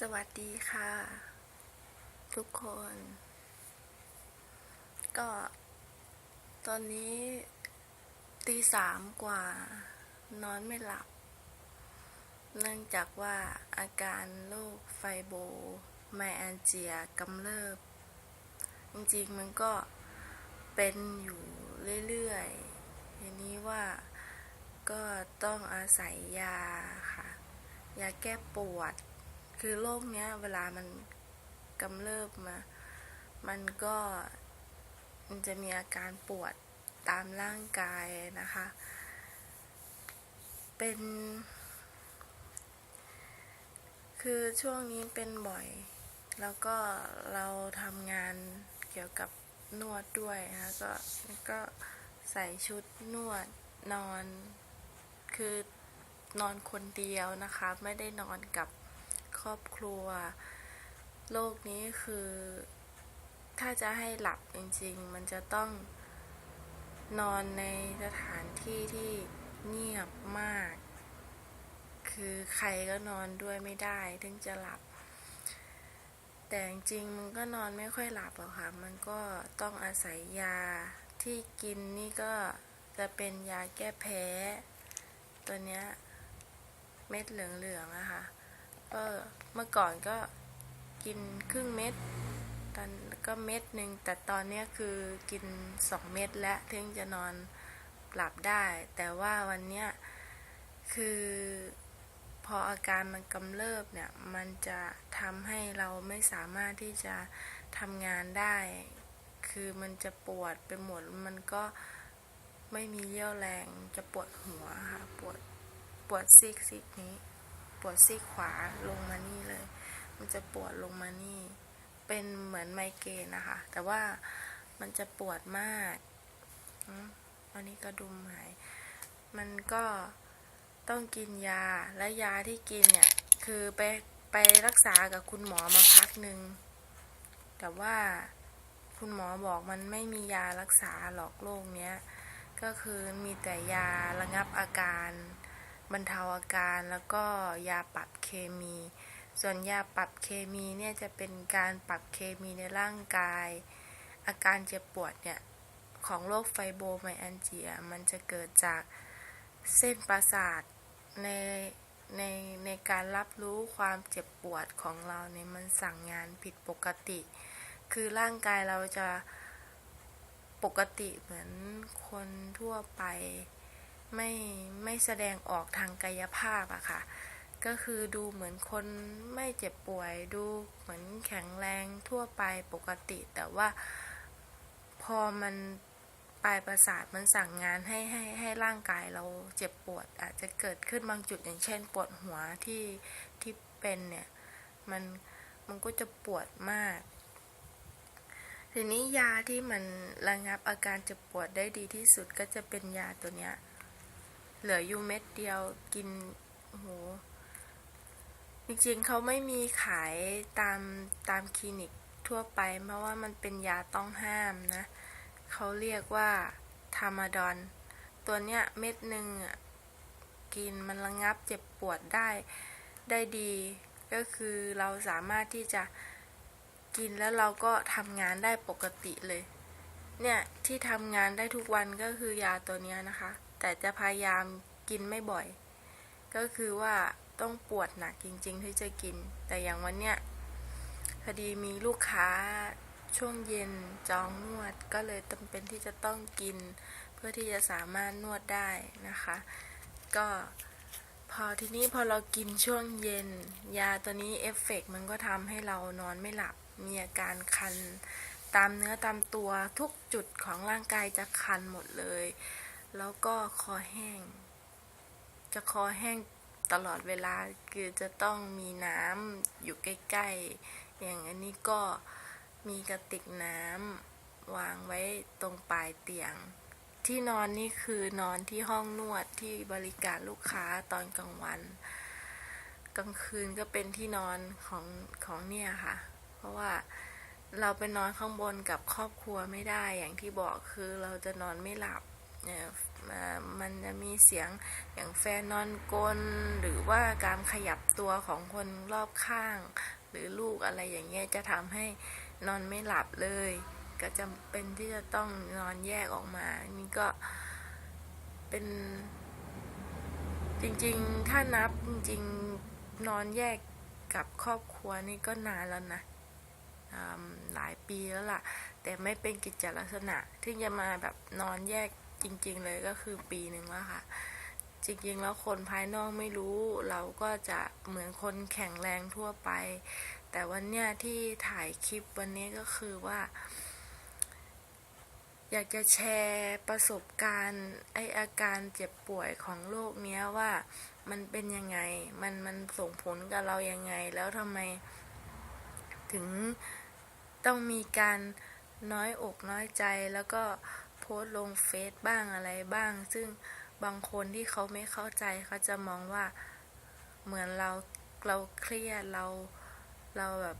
สวัสดีค่ะ ทุกคน ก็ ตอนนี้ตีสามกว่า นอนไม่หลับ เนื่องจากว่าอาการโรคไฟโบไมอันเจียกำเริบ จริงๆมันก็เป็นอยู่เรื่อยๆทีนี้ว่าก็ต้องอาศัยยาค่ะ ยาแก้ปวด คือโรคเนี้ย เวลามันกำเริบมา มันก็มันจะมีอาการปวดตามร่างกายนะคะ เป็น คือช่วงนี้เป็นบ่อย แล้วก็เราทำงานเกี่ยวกับนวดด้วยนะคะก็ก็ใส่ชุดนวดนอน คือนอนคนเดียวนะคะ ไม่ได้นอนกับ ครอบครัวโรคนี้คือ ถ้าจะให้หลับจริง ๆ มันจะต้องนอนในสถานที่ที่เงียบมาก คือใครก็นอนด้วยไม่ได้ถึงจะหลับ แต่จริงมันก็นอนไม่ค่อยหลับหรอกค่ะ มันก็ต้องอาศัยยาที่กินนี่ก็จะเป็นยาแก้แพ้ ตัวเนี้ยเม็ดเหลืองๆอะคะ ก็เมื่อก่อนก็กินครึ่งเม็ด ตอนก็เม็ดหนึ่งแต่ตอนนี้คือกินสองเม็ดแล้วถึงจะนอนหลับได้ แต่ว่าวันเนี้ยคือพออาการมันกำเริบเนี่ย มันจะทำให้เราไม่สามารถที่จะทำงานได้ คือมันจะปวดไปหมด มันก็ไม่มีเรี่ยวแรง จะปวดหัวค่ะ ปวด ปวดซีกซีกนี้ ปวดซีกขวาลงมานี่เลย มันจะปวดลงมานี่ เป็นเหมือนไมเกรนนะคะ แต่ว่ามันจะปวดมากอันนี้กระดุมหาย มันก็ต้องกินยา และยาที่กินเนี่ย คือไปไปรักษากับคุณหมอมาพักหนึ่ง แต่ว่าคุณหมอบอกมันไม่มียารักษาหรอกโรคเนี้ย ก็คือมีแต่ยาระงับอาการ บรรเทาอาการแล้วก็ยาปรับเคมี ส่วนยาปรับเคมีเนี่ยจะเป็นการปรับเคมีในร่างกาย อาการเจ็บปวดเนี่ยของโรคไฟโบไมอันเจีย มันจะเกิดจากเส้นประสาทในในในการรับรู้ความเจ็บปวดของเราเนี่ยมันสั่งงานผิดปกติ คือร่างกายเราจะปกติเหมือนคนทั่วไป ไม่ไม่แสดงออกทางกายภาพอะค่ะ ก็คือดูเหมือนคนไม่เจ็บป่วยดูเหมือนแข็งแรงทั่วไปปกติ แต่ว่าพอมันปลายประสาทมันสั่งงานให้ให้ให้ร่างกายเราเจ็บปวด อาจจะเกิดขึ้นบางจุดอย่างเช่น ปวดหัวที่ที่เป็นเนี่ยมันมันก็จะปวดมาก ทีนี้ยาที่มันระงับอาการเจ็บปวดได้ดีที่สุดก็จะเป็นยาตัวเนี้ย เหลืออยู่เม็ดเดียวกินโอ้โหจริงๆเขาไม่มีขายตามตามคลินิกทั่วไป เพราะว่ามันเป็นยาต้องห้ามนะเขาเรียกว่าทามาดอน ตัวเนี้ยเม็ดหนึ่งอะกินมันระงับเจ็บปวดได้ได้ดี ก็คือเราสามารถที่จะกินแล้วเราก็ทำงานได้ปกติเลย เนี่ย ที่ทำงานได้ทุกวันก็คือยาตัวเนี้ยนะคะแต่จะพยายามกินไม่บ่อย ก็คือว่าต้องปวดหนักจริง ๆ ที่จะกิน แต่อย่างวันเนี้ยพอดีมีลูกค้าช่วงเย็นจองนวดก็เลยจำเป็นที่จะต้องกิน เพื่อที่จะสามารถนวดได้นะคะ ก็พอทีนี้พอเรากินช่วงเย็น ยาตัวนี้เอฟเฟกต์มันก็ทำให้เรานอนไม่หลับ มีอาการคัน ตามเนื้อตามตัวทุกจุดของร่างกายจะคันหมดเลย แล้วก็คอแห้ง จะคอแห้งตลอดเวลาคือจะต้องมีน้ำอยู่ใกล้ๆ อย่างอันนี้ก็มีกระติกน้ำวางไว้ตรงปลายเตียง ที่นอนนี่คือนอนที่ห้องนวดที่บริการลูกค้าตอนกลางวัน กลางคืนก็เป็นที่นอนของของเนี่ยค่ะ เพราะว่าเราไปนอนข้างบนกับครอบครัวไม่ได้อย่างที่บอกคือเราจะนอนไม่หลับ มันจะมีเสียงอย่างแฟนนอนกลนหรือว่าการขยับตัวของคนรอบข้าง หรือลูกอะไรอย่างเงี้ยจะทำให้นอนไม่หลับเลย ก็จำเป็นที่จะต้องนอนแยกออกมา นี่ก็เป็น จริงๆ ถ้านับจริงๆนอนแยกกับครอบครัวนี่ก็นานแล้วนะหลายปีแล้วล่ะ แต่ไม่เป็นกิจลักษณะที่จะมาแบบนอนแยก จริง ๆ เลยก็คือปีหนึ่งแล้วค่ะ จริง ๆ แล้วคนภายนอกไม่รู้เราก็จะเหมือนคนแข็งแรงทั่วไป แต่วันเนี้ยที่ถ่ายคลิปวันนี้ก็คือว่า อยากจะแชร์ประสบการณ์ไออาการเจ็บป่วยของโรคเนี้ยว่ามันเป็นยังไง มันมันส่งผลกับเรายังไง แล้วทำไม ถึงต้องมีการน้อยอกน้อยใจแล้วก็ โพสต์ลงเฟซบ้างอะไรบ้าง ซึ่งบางคนที่เขาไม่เข้าใจเขาจะมองว่าเหมือนเราเราเครียดเราเราแบบ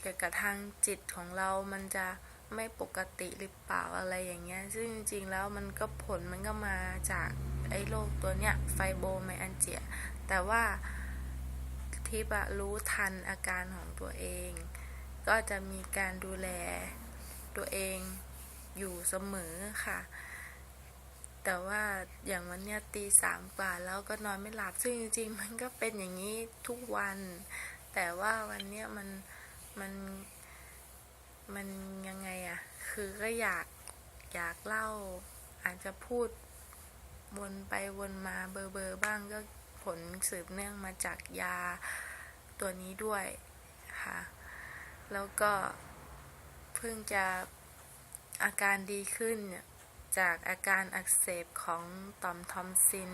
เกี่ยวกับทางจิตของเรา มันจะไม่ปกติหรือเปล่าอะไรอย่างเงี้ย ซึ่งจริงๆแล้วมันก็ผลมันก็มาจากไอ้โรคตัวเนี้ยไฟโบไมอันเจีย แต่ว่าทิปอะรู้ทันอาการของตัวเอง ก็จะมีการดูแลตัวเอง อยู่เสมอค่ะ แต่ว่าอย่างวันเนี้ยตีสามกว่าแล้วก็นอนไม่หลับซึ่งจริงๆมันก็เป็นอย่างนี้ทุกวัน แต่ว่าวันเนี้ยมันมันมันยังไงอะคือก็อยากอยากเล่า อาจจะพูดวนไปวนมาเบอร์เบอร์บ้างก็ผลสืบเนื่องมาจากยาตัวนี้ด้วยค่ะ แล้วก็เพิ่งจะ อาการดีขึ้นจากอาการอักเสบของต่อมทอมซิน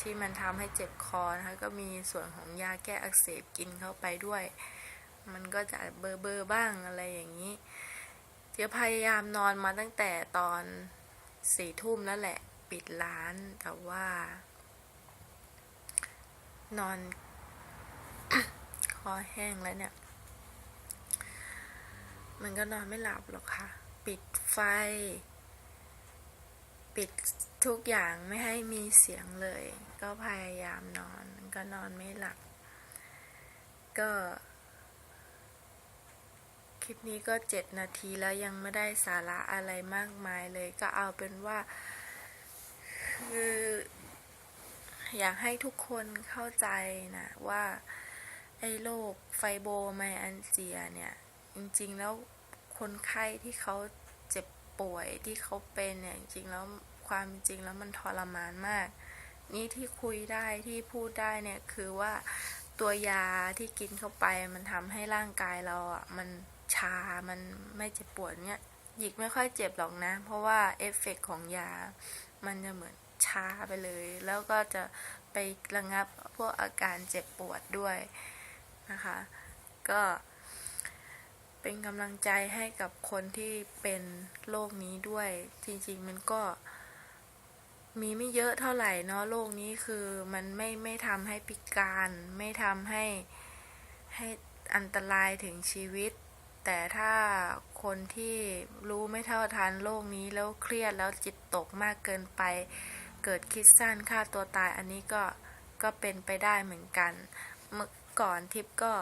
ที่มันทำให้เจ็บคอนะคะก็มีส่วนของยาแก้อักเสบกินเข้าไปด้วย มันก็จะเบอร์เบอร์บ้างอะไรอย่างนี้เดี๋ยวพยายามนอนมาตั้งแต่ตอนสี่ทุ่มแล้วแหละปิดร้านแต่ว่า นอน คอแห้งแล้วเนี่ย มันก็นอนไม่หลับหรอกค่ะ ปิดไฟ ปิดทุกอย่างไม่ให้มีเสียงเลย ก็พยายามนอนก็นอนไม่หลับ ก็ คลิปนี้ก็เจ็ดนาทีแล้วยังไม่ได้สาระอะไรมากมายเลย ก็เอาเป็นว่า คืออยากให้ทุกคนเข้าใจนะว่า ไอ้โรคไฟโบไมอันเจียเนี่ย จริง ๆ แล้ว คนไข้ที่เขาเจ็บป่วยที่เขาเป็นเนี่ยจริงๆแล้วความจริงแล้วมันทรมานมาก นี่ที่คุยได้ที่พูดได้เนี่ยคือว่าตัวยาที่กินเข้าไปมันทำให้ร่างกายเราอะมันชา มันไม่เจ็บปวดเนี่ยหยิกไม่ค่อยเจ็บหรอกนะ เพราะว่าเอฟเฟกต์ของยา มันจะเหมือนชาไปเลย แล้วก็จะไประงับพวกอาการเจ็บปวดด้วยนะคะ ก็ เป็นกำลังใจให้กับคนที่เป็นโรคนี้ด้วย จริง ๆ มันก็ มีไม่เยอะเท่าไหร่เนาะโรคนี้คือมันไม่ไม่ทำให้พิการ ไม่ทำให้ให้อันตรายถึงชีวิต แต่ถ้าคนที่รู้ไม่เท่าทันโรคนี้แล้วเครียดแล้วจิตตกมากเกินไป เกิดคิดสั้นฆ่าตัวตายอันนี้ก็ก็เป็นไปได้เหมือนกัน เมื่อก่อนทิพย์ก็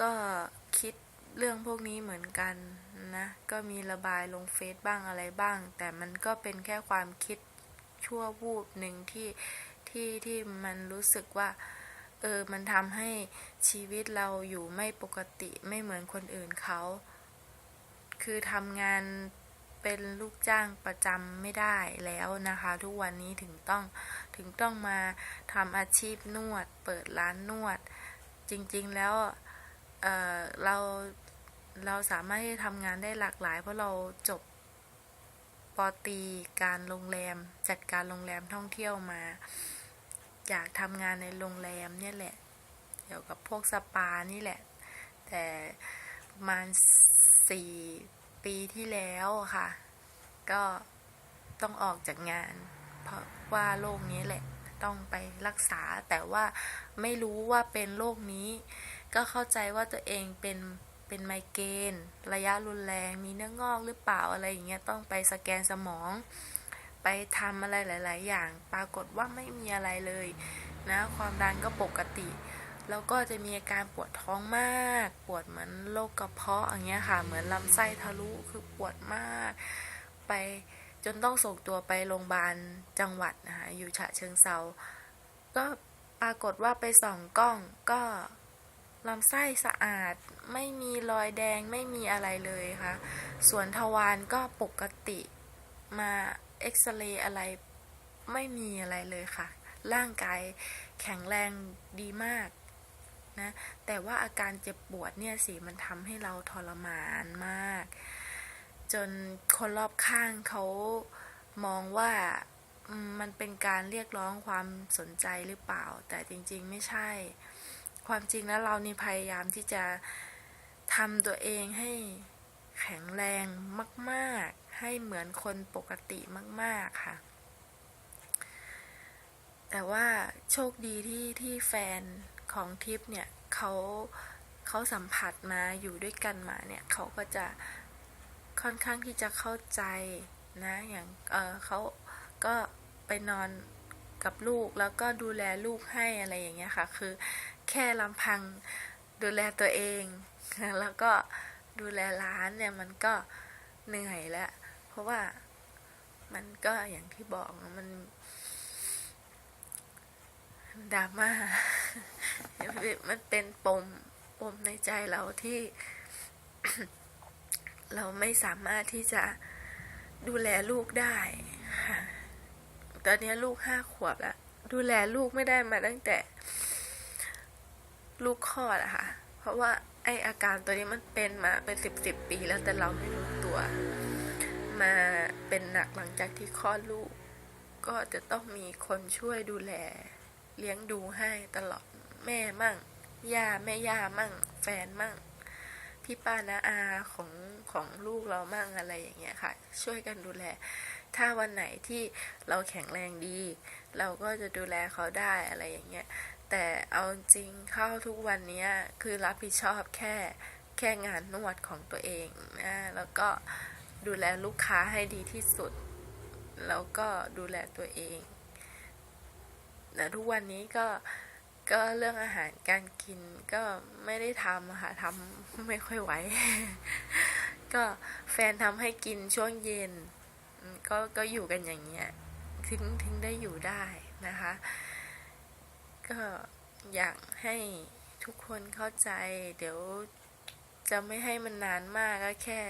ก็คิด เรื่องพวกนี้เหมือนกันนะ ก็มีระบายลงเฟซบ้างอะไรบ้าง แต่มันก็เป็นแค่ความคิดชั่ววูบหนึ่งที่ที่ที่มันรู้สึกว่าเออมันทำให้ชีวิตเราอยู่ไม่ปกติไม่เหมือนคนอื่นเขา คือทำงานเป็นลูกจ้างประจำไม่ได้แล้วนะคะ ทุกวันนี้ถึงต้องถึงต้องมาทำอาชีพนวด เปิดร้านนวด จริง ๆ แล้วเเรา เราสามารถที่จะทำงานได้หลากหลาย เพราะเราจบปอตีการโรงแรม จัดการโรงแรมท่องเที่ยวมา อยากทำงานในโรงแรมเนี่ยแหละ เกี่ยวกับพวกสปานี่แหละ แต่ประมาณสี่ปีที่แล้วค่ะ ก็ต้องออกจากงาน เพราะว่าโรคนี้แหละต้องไปรักษาแต่ว่าไม่รู้ว่าเป็นโรคนี้ ก็เข้าใจว่าตัวเองเป็น เป็นไมเกรนระยะรุนแรง มีเนื้องอกหรือเปล่าอะไรอย่างเงี้ยต้องไปสแกนสมอง ไปทำอะไรหลาย ๆ อย่าง ปรากฏว่าไม่มีอะไรเลยนะความดันก็ปกติ แล้วก็จะมีอาการปวดท้องมาก ปวดเหมือนโรคกระเพาะอย่างเงี้ยค่ะเหมือนลำไส้ทะลุคือปวดมาก ไปจนต้องส่งตัวไปโรงพยาบาลจังหวัดนะคะอยู่ฉะเชิงเซาก็ปรากฏว่าไปส่องกล้องก็ ลำไส้สะอาดไม่มีรอยแดงไม่มีอะไรเลยค่ะ ส่วนทวารก็ปกติมาเอ็กซเรย์อะไรไม่มีอะไรเลยค่ะ ร่างกายแข็งแรงดีมากนะแต่ว่าอาการเจ็บปวดเนี่ยสิมันทำให้เราทรมานมาก จนคนรอบข้างเขามองว่ามันเป็นการเรียกร้องความสนใจหรือเปล่า แต่จริงๆไม่ใช่ ความจริงแล้วเรานี่พยายามที่จะทำตัวเองให้แข็งแรงมาก ๆ ให้เหมือนคนปกติมาก ๆ ค่ะ แต่ว่าโชคดีที่ที่แฟนของทิพย์เนี่ยเขาเขาสัมผัสมาอยู่ด้วยกันมาเนี่ยเขาก็จะค่อนข้างที่จะเข้าใจนะอย่างเออเขาก็ไปนอนกับลูกแล้วก็ดูแลลูกให้อะไรอย่างเงี้ยค่ะ คือ แค่ลำพังดูแลตัวเอง แล้วก็ดูแลร้านเนี่ยมันก็เหนื่อยแล้ว เพราะว่ามันก็อย่างที่บอกมันดราม่า มันเป็นปมปมในใจเราที่ เราไม่สามารถที่จะดูแลลูกได้ค่ะ ตอนนี้ลูกห้าขวบแล้ว ดูแลลูกไม่ได้มาตั้งแต่ ลูกคลอดอะค่ะ เพราะว่าไออาการตัวนี้มันเป็นมาเป็นสิบสิบปีแล้วแต่เราไม่รู้ตัว มาเป็นหนักหลังจากที่คลอดลูก ก็จะต้องมีคนช่วยดูแล เลี้ยงดูให้ตลอดแม่มั่งย่าแม่ย่ามั่ง แฟนมั่ง พี่ป้านาอาของของลูกเรามั่งอะไรอย่างเงี้ยค่ะ ช่วยกันดูแล ถ้าวันไหนที่เราแข็งแรงดี เราก็จะดูแลเขาได้อะไรอย่างเงี้ย แต่เอาจริงเข้าทุกวันนี้คือรับผิดชอบแค่แค่งานนวดของตัวเองนะแล้วก็ดูแลลูกค้าให้ดีที่สุด แล้วก็ดูแลตัวเองแต่ทุกวันนี้ก็ก็เรื่องอาหารการกินก็ไม่ได้ทำค่ะทำไม่ค่อยไหว ก็แฟนทำให้กินช่วงเย็น ก็ก็อยู่กันอย่างเงี้ยถึงถึงได้อยู่ได้นะคะ ก็อยากให้ทุกคนเข้าใจ เดี๋ยวจะไม่ให้มันนานมากก็แค่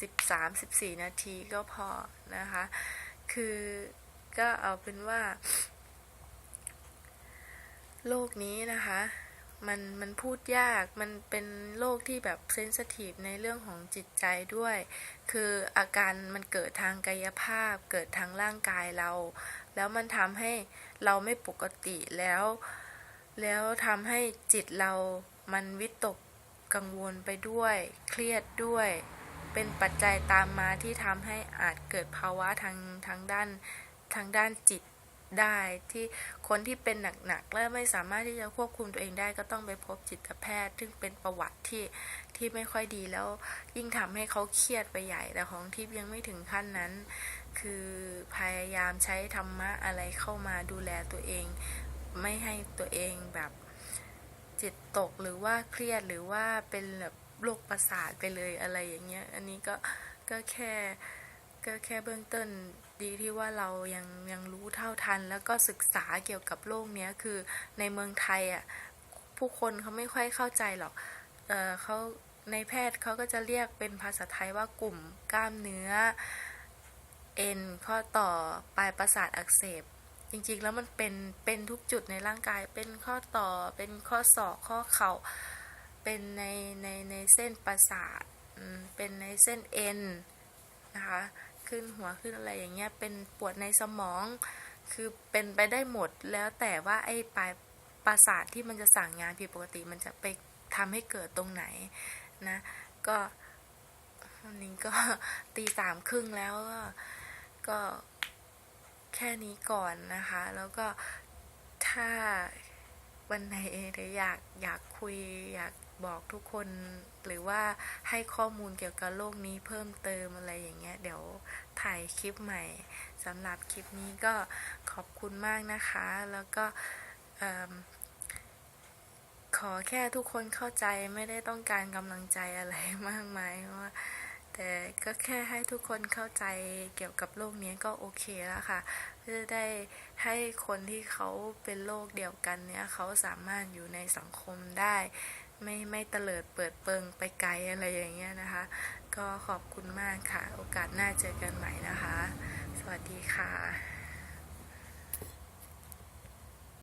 สิบสามสิบสี่นาทีก็พอนะคะ คือก็เอาเป็นว่า โลกนี้นะคะมันมันพูดยาก มันเป็นโรคที่แบบเซนสทีฟในเรื่องของจิตใจด้วย คืออาการมันเกิดทางกายภาพ เกิดทางร่างกายเรา แล้วมันทำให้เราไม่ปกติแล้ว แล้วทำให้จิตเรามันวิตกกังวลไปด้วย เครียดด้วย เป็นปัจจัยตามมาที่ทำให้อาจเกิดภาวะทางทางด้านทางด้านจิตได้ที่คนที่เป็นหนักๆและไม่สามารถที่จะควบคุมตัวเองได้ก็ต้องไปพบจิตแพทย์ ซึ่งเป็นประวัติที่ที่ไม่ค่อยดีแล้วยิ่งทำให้เขาเครียดไปใหญ่แต่ของทิพย์ยังไม่ถึงขั้นนั้น คือพยายามใช้ธรรมะอะไรเข้ามาดูแลตัวเอง ไม่ให้ตัวเองแบบจิตตกหรือว่าเครียดหรือว่าเป็นแบบโรคประสาทไปเลยอะไรอย่างเงี้ย อันนี้ก็ก็แค่ก็แค่เบื้องต้นดีที่ว่าเรายังยังรู้เท่าทัน แล้วก็ศึกษาเกี่ยวกับโรคเนี้ยคือในเมืองไทยอะผู้คนเขาไม่ค่อยเข้าใจหรอกเออเขาในแพทย์เขาก็จะเรียกเป็นภาษาไทยว่ากลุ่มกล้ามเนื้อ เอ็นข้อต่อปลายประสาทอักเสบ จริงๆแล้วมันเป็นเป็นทุกจุดในร่างกายเป็นข้อต่อเป็นข้อศอกข้อเข่าเป็นในในในเส้นประสาทเป็นในเส้นเอ็นนะคะขึ้นหัวขึ้นอะไรอย่างเงี้ยเป็นปวดในสมอง คือเป็นไปได้หมดแล้วแต่ว่าไอ้ปลายประสาทที่มันจะสั่งงานผิดปกติมันจะไปทำให้เกิดตรงไหนนะก็วันนี้ก็ตีสามครึ่งแล้วก็ ก็แค่นี้ก่อนนะคะ แล้วก็ถ้าวันไหนอยากอยากคุยอยากบอกทุกคนหรือว่าให้ข้อมูลเกี่ยวกับโลกนี้เพิ่มเติมอะไรอย่างเงี้ย เดี๋ยวถ่ายคลิปใหม่สำหรับคลิปนี้ก็ขอบคุณมากนะคะ แล้วก็ขอแค่ทุกคนเข้าใจไม่ได้ต้องการกำลังใจอะไรมากมายว่า แต่ก็แค่ให้ทุกคนเข้าใจเกี่ยวกับโรคนี้ก็โอเคแล้วค่ะ เพื่อได้ให้คนที่เขาเป็นโรคเดียวกันเนี่ยเขาสามารถอยู่ในสังคมได้ ไม่ไม่เตลิดเปิดเปิงไปไกลอะไรอย่างเงี้ยนะคะ ก็ขอบคุณมากค่ะ โอกาสหน้าเจอกันใหม่นะคะ สวัสดีค่ะ